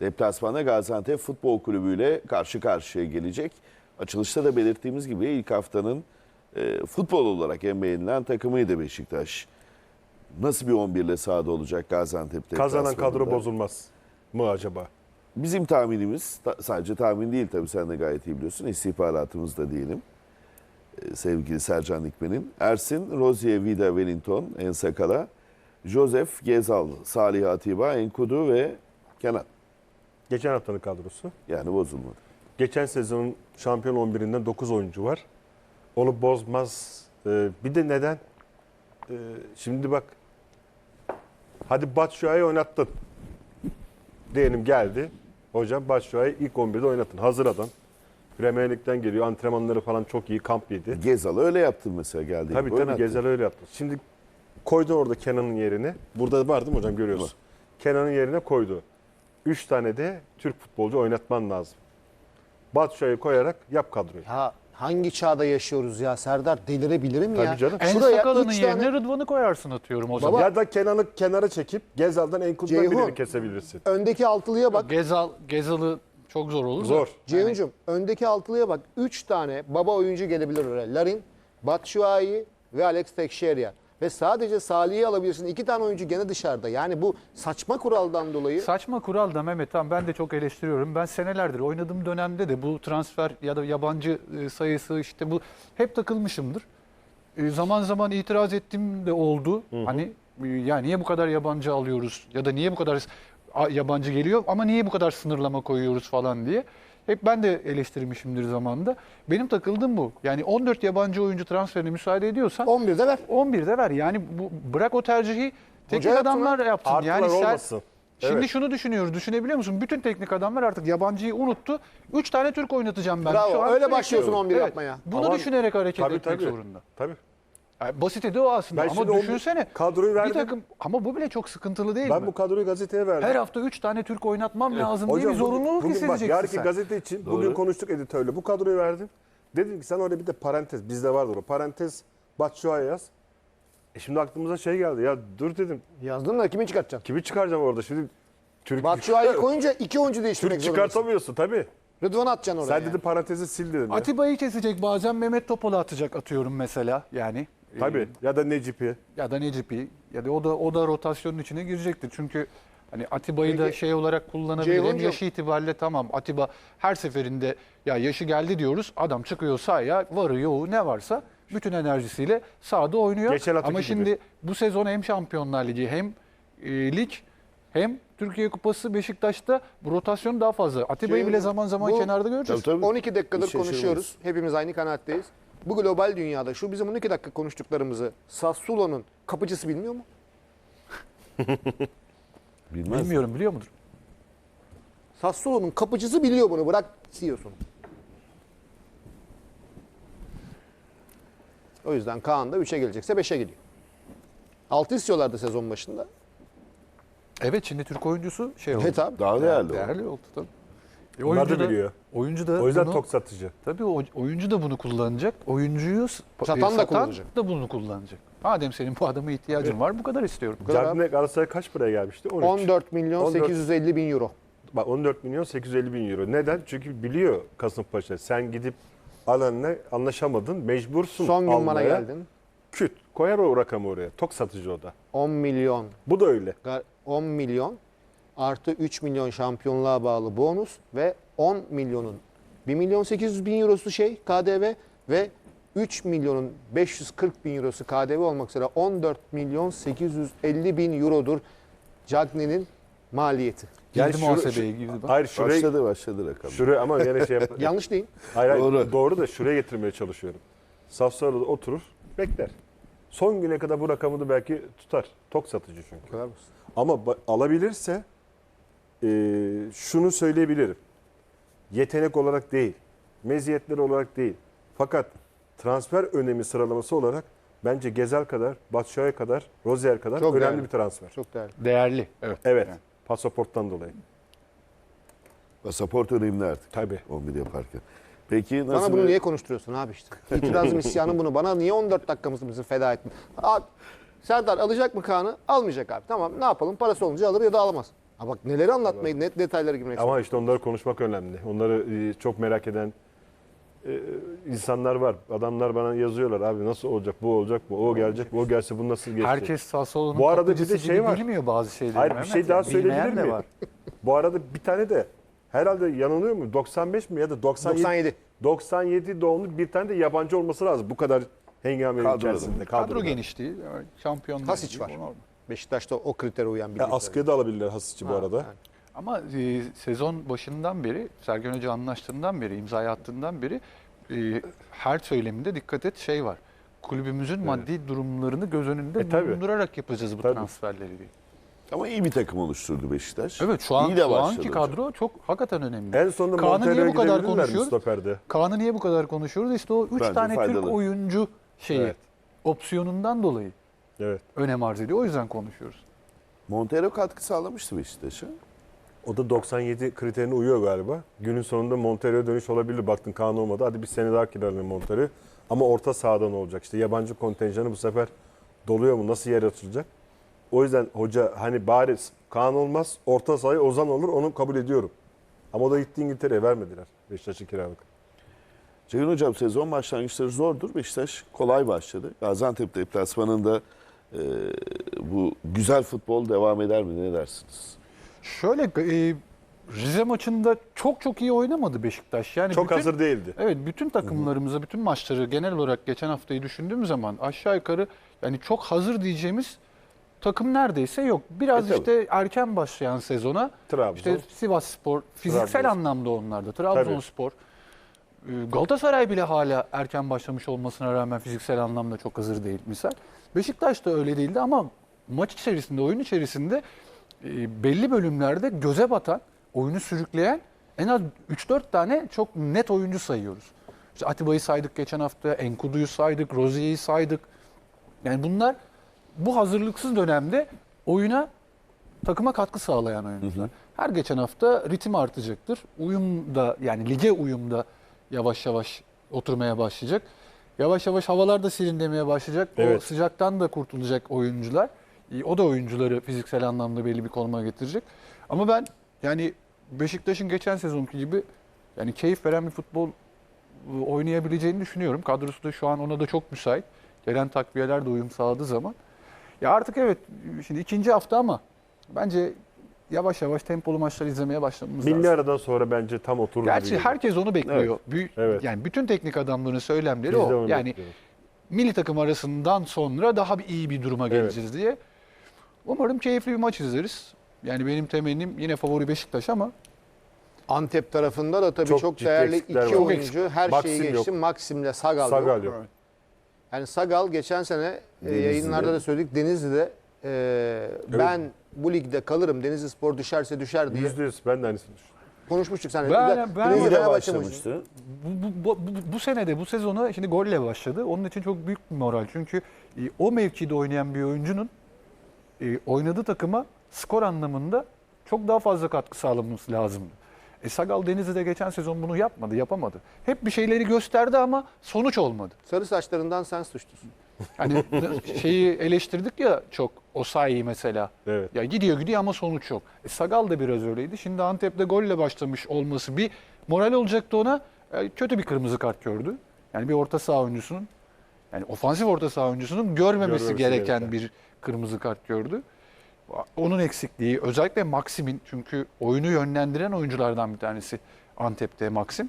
deplasmanda Gaziantep Futbol Kulübü ile karşı karşıya gelecek. Açılışta da belirttiğimiz gibi ilk haftanın e, futbol olarak en beğenilen takımıydı Beşiktaş. Nasıl bir 11 ile sahada olacak Gaziantep Kazanan kadro bozulmaz mı acaba? Bizim tahminimiz, ta- sadece tahmin değil tabii sen de gayet iyi biliyorsun, istihbaratımız da diyelim. Ee, sevgili Sercan Dikmen'in. Ersin, Rozier, Vida, Wellington, Ensakala, Joseph, Gezal, Salih Atiba, Enkudu ve Kenan. Geçen haftanın kadrosu. Yani bozulmadı. Geçen sezonun şampiyon 11'inden 9 oyuncu var. Onu bozmaz. Ee, bir de neden? Ee, şimdi bak. Hadi Batshuayi oynattın. Diyelim geldi. Hocam Batshuayi ilk 11'de oynatın. Hazır adam. Premier Lig'den geliyor. Antrenmanları falan çok iyi. Kamp yedi. Gezal öyle yaptın mesela geldi. Tabii tabii Gezel öyle yaptı. Şimdi koydu orada Kenan'ın yerine. Burada var değil mi hocam görüyoruz. Var. Kenan'ın yerine koydu. Üç tane de Türk futbolcu oynatman lazım. Batshuayi koyarak yap kadroyu. Ya hangi çağda yaşıyoruz ya Serdar? Delirebilirim ya. Tabii canım. En Şuraya sakalının üç yerine tane Rıdvan'ı koyarsın atıyorum o Baba, zaman. Ya da Kenan'ı kenara çekip Gezal'dan Enkudu'dan Ceyhun. birini kesebilirsin. öndeki altılıya bak. Gezal, Gezal'ı çok zor olur. Zor. Ceyhun'cum öndeki altılıya bak. Üç tane baba oyuncu gelebilir oraya. Larin, Batshuayi ve Alex Teixeira. Ve sadece Salih'i alabilirsin. İki tane oyuncu gene dışarıda. Yani bu saçma kuraldan dolayı Saçma kural da Mehmet tamam ben de çok eleştiriyorum. Ben senelerdir oynadığım dönemde de bu transfer ya da yabancı e, sayısı işte bu hep takılmışımdır. E, Zaman zaman itiraz ettiğim de oldu. Hani e, ya niye bu kadar yabancı alıyoruz ya da niye bu kadar yabancı geliyor ama niye bu kadar sınırlama koyuyoruz falan diye. Hep ben de eleştirmişimdir zamanında. Benim takıldığım bu. Yani 14 yabancı oyuncu transferine müsaade ediyorsan 11'de ver. 11'de ver. Yani bu, bırak o tercihi teknik yapsın adamlar yapsın. Artılar yani sen, olmasın. Şimdi Evet. şunu düşünüyoruz. Düşünebiliyor musun? Bütün teknik adamlar artık yabancıyı unuttu. 3 tane Türk oynatacağım ben. Bravo, Şu an öyle başlıyorsun 11 yapmaya. Bunu Ama- düşünerek hareket Tabii etmek tabii. zorunda. Tabii. Yani basiti de o aslında Ben ama şimdi o düşünsene. kadroyu Bir verdim. takım ama bu bile çok sıkıntılı değil Ben mi? bu kadroyu gazeteye verdim. Her hafta 3 tane Türk oynatmam lazım diye bir Hocam bugün- zorunluluk bugün bak, hissedeceksin yarınki sen. gazete için bugün konuştuk editörle. Bu kadroyu verdim. Dedim ki sen oraya bir de parantez. Bizde vardır o. Parantez Batshuayi yaz. E şimdi aklımıza şey geldi. Ya dur dedim. Yazdın da kimi çıkartacaksın? Kimi çıkaracağım orada şimdi? Türk, Batshuayi'yi koyunca iki oyuncu değiştirmek Türk zorundasın. çıkartamıyorsun tabii. Rıdvan'ı atacaksın oraya. Sen yani. dedi parantezi sil dedim. ya. Atiba'yı kesecek bazen Mehmet Topal'ı atacak atıyorum mesela yani. Tabii. Ya da Necip'i. ya da Necip'i ya da o da o da rotasyonun içine girecektir. Çünkü hani Atiba'yı da Peki, şey olarak kullanabilir. Hem Ceyhuncuğum- yaşı itibariyle tamam Atiba her seferinde ya yaşı geldi diyoruz. Adam çıkıyor sahaya varı yoğu ne varsa bütün enerjisiyle sahada oynuyor. Geçen haftaki Ama gibi. şimdi bu sezon hem Şampiyonlar Ligi hem e, lig hem Türkiye Kupası Beşiktaş'ta bu rotasyon daha fazla. Atiba'yı Ceyhun, bile zaman zaman bu- kenarda göreceğiz. Tabii, tabii. 12 dakikadır Hiç şaşırmayız. konuşuyoruz. Hepimiz aynı kanaatteyiz. Bu global dünyada şu bizim 12 dakika konuştuklarımızı Sassuolo'nun kapıcısı bilmiyor mu? Bilmez. Bilmiyorum biliyor mudur? Sassuolo'nun kapıcısı biliyor bunu. Bırak CEO'sunu. O yüzden Kaan da 3'e gelecekse 5'e gidiyor. 6 istiyorlardı sezon başında. Evet şimdi Türk oyuncusu şey oldu. Evet abi. Daha değerli. o. Değerli oldu tabii. E, Onlar da biliyor. Oyuncu da O yüzden bunu, tok satıcı. Tabii o- oyuncu da bunu kullanacak. Oyuncuyu s- Satan da kullanacak. da bunu kullanacak. Madem senin bu adama ihtiyacın var bu kadar istiyorum. Cagney Galatasaray kaç paraya gelmişti? 13. 14 milyon 14. 850 bin euro. Bak 14 milyon 850 bin euro. Neden? Çünkü biliyor Kasımpaşa. Sen gidip alanla anlaşamadın. Mecbursun Son gün bana geldin. Küt. Koyar o rakamı oraya. Tok satıcı o da. 10 milyon. Bu da öyle. Gar- 10 milyon artı 3 milyon şampiyonluğa bağlı bonus ve 10 milyonun 1 milyon 800 bin eurosu şey KDV ve 3 milyonun 540 bin eurosu KDV olmak üzere 14 milyon 850 bin eurodur Cagney'nin maliyeti. Girdi şu- muhasebeye girdi bak. Hayır şuraya, Başladı başladı rakam. şuraya ama yine şey yap. Yanlış değil. hayır, hayır, Doğru. doğru. da şuraya getirmeye çalışıyorum. Safsarı'da oturur, bekler. Son güne kadar bu rakamı da belki tutar. Tok satıcı çünkü. Ama ba- alabilirse e, şunu söyleyebilirim. Yetenek olarak değil, meziyetleri olarak değil. Fakat transfer önemi sıralaması olarak bence Gezel kadar, Batshuayi kadar, Rozier kadar Çok önemli değerli. bir transfer. Çok değerli. Değerli. Evet. Evet, Yani. pasaporttan dolayı. Pasaport önemli artık. Tabii. 11 yaparken. Peki nasıl Bana bunu bir- niye konuşturuyorsun abi işte? İtirazım isyanım bunu. Bana niye 14 dakikamızı bizi feda ettin? Abi, Serdar alacak mı Kaan'ı? Almayacak abi. Tamam ne yapalım? Parası olunca alır ya da alamaz. Ha bak neleri anlatmayı, net detaylara girmek Ama işte onları konuşmak önemli. Onları e, çok merak eden e, insanlar var. Adamlar bana yazıyorlar abi nasıl olacak bu olacak bu o gelecek bu o gelse bu nasıl geçecek. Herkes Sassuolo'nun Bu arada bir de kapıcısı şey gibi var. bilmiyor bazı şeyleri. Hayır bir Mehmet. şey daha Bilmeyen söyleyebilir de miyim? var. Bu arada bir tane de herhalde yanılıyor mu? 95 mi ya da 97 97. 97 doğumlu bir tane de yabancı olması lazım. Bu kadar hengame Kadroda. içerisinde. Kadro kadroda. genişliği, şampiyon. Hasic var. Beşiktaş'ta o kritere uyan bir Ya askıya da alabilirler Hasic'i bu arada. yani. Ama e, sezon başından beri, Sergen Hoca anlaştığından beri, imzayı attığından beri e, her söyleminde dikkat et şey var. Kulübümüzün maddi durumlarını göz önünde E, tabii. bulundurarak yapacağız bu Tabii. transferleri diye. Ama iyi bir takım oluşturdu Beşiktaş. Evet şu an İyi de şu anki hocam. kadro çok hakikaten önemli. En sonunda Kaan'ı niye bu kadar konuşuyoruz? stoperde? Kaan'ı niye bu kadar konuşuyoruz? İşte o 3 Bence tane faydalı. Türk oyuncu şeyi Evet. opsiyonundan dolayı Evet. önem arz ediyor. O yüzden konuşuyoruz. Montero katkı sağlamıştı Beşiktaş'a. O da 97 kriterine uyuyor galiba. Günün sonunda Montero'ya dönüş olabilir. Baktın Kaan olmadı. Hadi bir sene daha kiralayalım Montero'yu. Ama orta sahadan olacak. İşte yabancı kontenjanı bu sefer doluyor mu? Nasıl yer açılacak? O yüzden hoca hani bari Kaan olmaz, orta sahaya Ozan olur onu kabul ediyorum. Ama o da gitti İngiltere'ye vermediler Beşiktaş'ı kiralık. Ceyhun Hocam sezon başlangıçları zordur. Beşiktaş kolay başladı. Gaziantep deplasmanında e, bu güzel futbol devam eder mi? Ne dersiniz? Şöyle e, Rize maçında çok çok iyi oynamadı Beşiktaş. Yani Çok bütün- hazır değildi. Evet bütün takımlarımıza, bütün maçları genel olarak geçen haftayı düşündüğüm zaman aşağı yukarı yani çok hazır diyeceğimiz takım neredeyse yok. Biraz E, tabii. işte erken başlayan sezona Trabzon. işte Sivas Spor fiziksel Trabzonspor. anlamda onlarda. Trabzonspor. Ee, Galatasaray bile hala erken başlamış olmasına rağmen fiziksel anlamda çok hazır değil misal. Beşiktaş da öyle değildi ama maç içerisinde, oyun içerisinde e, belli bölümlerde göze batan, oyunu sürükleyen en az 3-4 tane çok net oyuncu sayıyoruz. İşte Atiba'yı saydık geçen hafta, Enkudu'yu saydık, Rozier'i saydık. Yani bunlar bu hazırlıksız dönemde oyuna takıma katkı sağlayan oyuncular. Her geçen hafta ritim artacaktır. Uyum da yani lige uyum da yavaş yavaş oturmaya başlayacak. Yavaş yavaş havalar da serinlemeye başlayacak. O Evet. sıcaktan da kurtulacak oyuncular. E, O da oyuncuları fiziksel anlamda belli bir konuma getirecek. Ama ben yani Beşiktaş'ın geçen sezonki gibi yani keyif veren bir futbol e, oynayabileceğini düşünüyorum. Kadrosu da şu an ona da çok müsait. Gelen takviyeler de uyum sağladığı zaman. Ya artık evet şimdi ikinci hafta ama bence yavaş yavaş tempolu maçlar izlemeye başlamamız Milli lazım. aradan sonra bence tam oturur. gibi Gerçi geliyor. herkes onu bekliyor. Büyük, Evet. Yani bütün teknik adamların söylemleri Biz de o. onu Yani bekliyoruz. milli takım arasından sonra daha bir iyi bir duruma Evet. geleceğiz diye. Umarım keyifli bir maç izleriz. Yani benim temennim yine favori Beşiktaş ama Antep tarafında da tabii Çok çok, değerli iki var. Oyuncu. Her Maxim şeyi yok. geçti. Maxim'le Sagal, Sagal yok. yok. Yani Sagal geçen sene e, Denizli'de. yayınlarda da söyledik Denizli'de e, ben bu ligde kalırım Denizli Spor düşerse düşer diye Yüzde yüz ben de aynısını düşünüyorum. konuşmuştuk sen. Ben- ben- Denizli İyi de Fenerbahçe maçı. başlamıştı. bu, bu, bu, bu, bu senede bu sezona şimdi golle başladı. Onun için çok büyük bir moral. Çünkü e, o mevkide oynayan bir oyuncunun e, oynadığı takıma skor anlamında çok daha fazla katkı sağlaması lazımdı. E, Sagal Denizli'de geçen sezon bunu yapmadı, yapamadı. Hep bir şeyleri gösterdi ama sonuç olmadı. Sarı saçlarından sen suçlusun. Hani şeyi eleştirdik ya çok Osayi mesela. Evet. Ya gidiyor gidiyor ama sonuç yok. E, Sagal da biraz öyleydi. Şimdi Antep'te golle başlamış olması bir moral olacaktı ona. E, kötü bir kırmızı kart gördü. Yani bir orta saha oyuncusunun yani ofansif orta saha oyuncusunun görmemesi, Görmemesi gereken gereken. bir kırmızı kart gördü. Onun eksikliği özellikle Maxim'in çünkü oyunu yönlendiren oyunculardan bir tanesi Antep'te Maxim.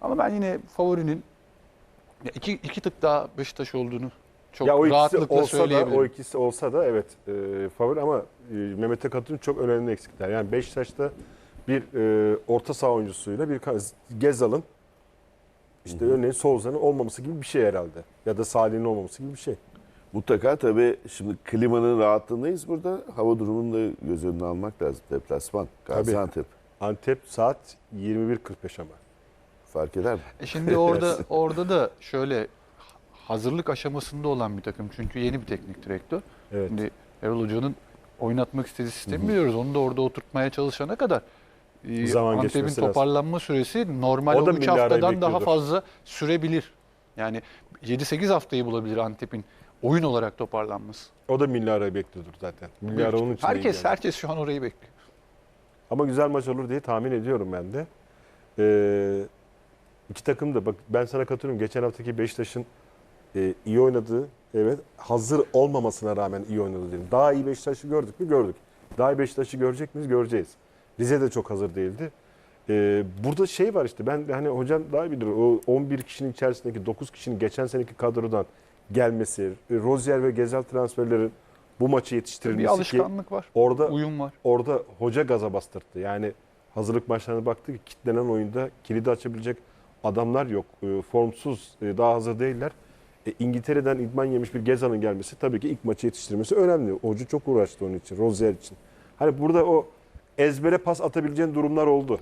Ama ben yine favorinin ya iki, iki tık daha Beşiktaş olduğunu çok ya o rahatlıkla olsa da söyleyebilirim. o ikisi olsa da evet e, favori ama e, Mehmet'e katılıyorum çok önemli eksikler. Yani Beşiktaş'ta bir e, orta saha oyuncusuyla bir Gezal'ın işte örneğin Souza'nın olmaması gibi bir şey herhalde. Ya da Salih'in olmaması gibi bir şey. Mutlaka tabii şimdi klimanın rahatlığındayız burada. Hava durumunu da göz önüne almak lazım. Deplasman, Gaziantep. Antep saat 21.45 ama. Fark eder mi? E şimdi orada orada da şöyle hazırlık aşamasında olan bir takım çünkü yeni bir teknik direktör. Evet. Şimdi Erol Hoca'nın oynatmak istediği sistemi biliyoruz. Onu da orada oturtmaya çalışana kadar e, Zaman Antep'in geçmesi lazım. toparlanma süresi normal O da 3 milli arayı haftadan daha fazla sürebilir. Yani 7-8 haftayı bulabilir Antep'in oyun olarak toparlanması. O da milli arayı bekliyordur zaten. Milli ara onun için herkes herkes şu an orayı bekliyor. Ama güzel maç olur diye tahmin ediyorum ben de. Ee, iki takım da bak ben sana katılıyorum. Geçen haftaki Beşiktaş'ın e, iyi oynadığı, evet hazır olmamasına rağmen iyi oynadı diyelim. Daha iyi Beşiktaş'ı gördük mü? Gördük. Daha iyi Beşiktaş'ı görecek miyiz? Göreceğiz. Rize de çok hazır değildi. Ee, burada şey var işte ben hani hocam daha iyi bilir. O 11 kişinin içerisindeki 9 kişinin geçen seneki kadrodan gelmesi, e, Rozier ve Gezel transferlerin bu maçı Bir yetiştirilmesi ki alışkanlık var. orada Uyum var. orada hoca gaza bastırdı. Yani hazırlık maçlarına baktı ki kitlenen oyunda kilidi açabilecek adamlar yok. E, formsuz, e, daha hazır değiller. E, İngiltere'den idman yemiş bir Gezal'ın gelmesi tabii ki ilk maçı yetiştirmesi önemli. Hoca çok uğraştı onun için, Rozier için. Hani burada o ezbere pas atabileceğin durumlar oldu.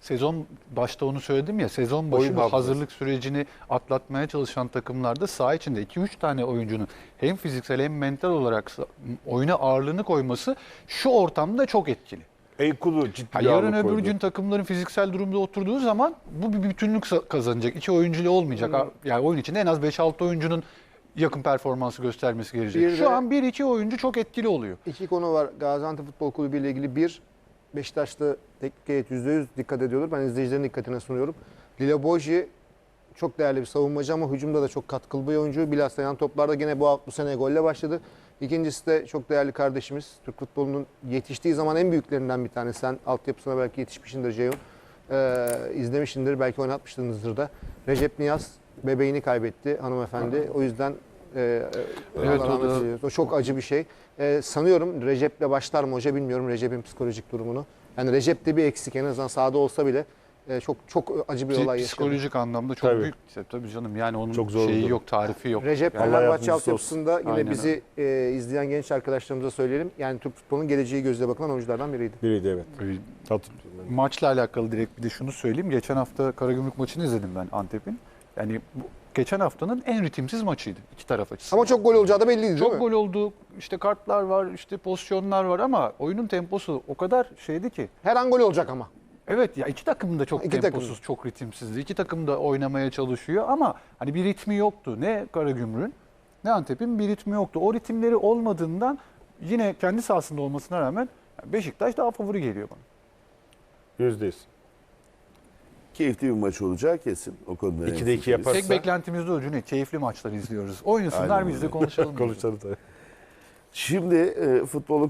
Sezon başta onu söyledim ya sezon başı bu hazırlık sürecini atlatmaya çalışan takımlarda saha içinde 2-3 tane oyuncunun hem fiziksel hem mental olarak oyuna ağırlığını koyması şu ortamda çok etkili. Eykulu ciddi Ha, bir yarın öbür koydu. gün takımların fiziksel durumda oturduğu zaman bu bir bütünlük kazanacak. İki oyuncuyla olmayacak. Ha, Yani oyun içinde en az 5-6 oyuncunun yakın performansı göstermesi gerekecek. Bir Şu an 1-2 oyuncu çok etkili oluyor. İki konu var Gaziantep Futbol Kulübü ile ilgili. Bir, Beşiktaş'ta teknik heyet %100 dikkat ediyordur. Ben izleyicilerin dikkatine sunuyorum. Lila Boji çok değerli bir savunmacı ama hücumda da çok katkılı bir oyuncu. Bilhassa yan toplarda gene bu, bu sene golle başladı. İkincisi de çok değerli kardeşimiz. Türk futbolunun yetiştiği zaman en büyüklerinden bir tanesi. Sen altyapısına belki yetişmişsindir Ceyhun. Ee, izlemişsindir, belki oynatmışsınızdır da. Recep Niyaz bebeğini kaybetti hanımefendi. O yüzden e, Evet, Allah o da-. O çok acı bir şey. Ee, sanıyorum Recep'le başlar mı hoca bilmiyorum Recep'in psikolojik durumunu. Yani Recep'te bir eksik en azından sahada olsa bile e, çok çok acı bir Psi- olay yaşadı. Psikolojik anlamda çok Tabii. büyük. Tabii canım yani onun Çok zor şeyi durum. yok, tarifi yok. Recep Allah Fenerbahçe yardımcısı altyapısında yine Aynen bizi e, izleyen genç arkadaşlarımıza söyleyelim. Yani Türk futbolunun geleceği gözle bakılan oyunculardan biriydi. Biriydi evet. Ee. Maçla alakalı direkt bir de şunu söyleyeyim. Geçen hafta Karagümrük maçını izledim ben Antep'in. Yani bu, geçen haftanın en ritimsiz maçıydı iki taraf açısından. Ama çok gol olacağı da belliydi değil çok mi? gol oldu. İşte kartlar var, işte pozisyonlar var ama oyunun temposu o kadar şeydi ki. Her an gol olacak ama. Evet ya iki takım da çok İki temposuz, takım. çok ritimsizdi. İki takım da oynamaya çalışıyor ama hani bir ritmi yoktu. Ne Karagümrük'ün ne Antep'in bir ritmi yoktu. O ritimleri olmadığından yine kendi sahasında olmasına rağmen Beşiktaş daha favori geliyor bana. Yüzdeyiz. Keyifli bir maç olacak kesin. O konuda iki hemfikiriz. yapar. Tek Varsa- beklentimiz de o Cüneyt. Keyifli maçlar izliyoruz. Oynasınlar Aynen biz de öyle. konuşalım. Konuşalım tabii. Şimdi e, futbolu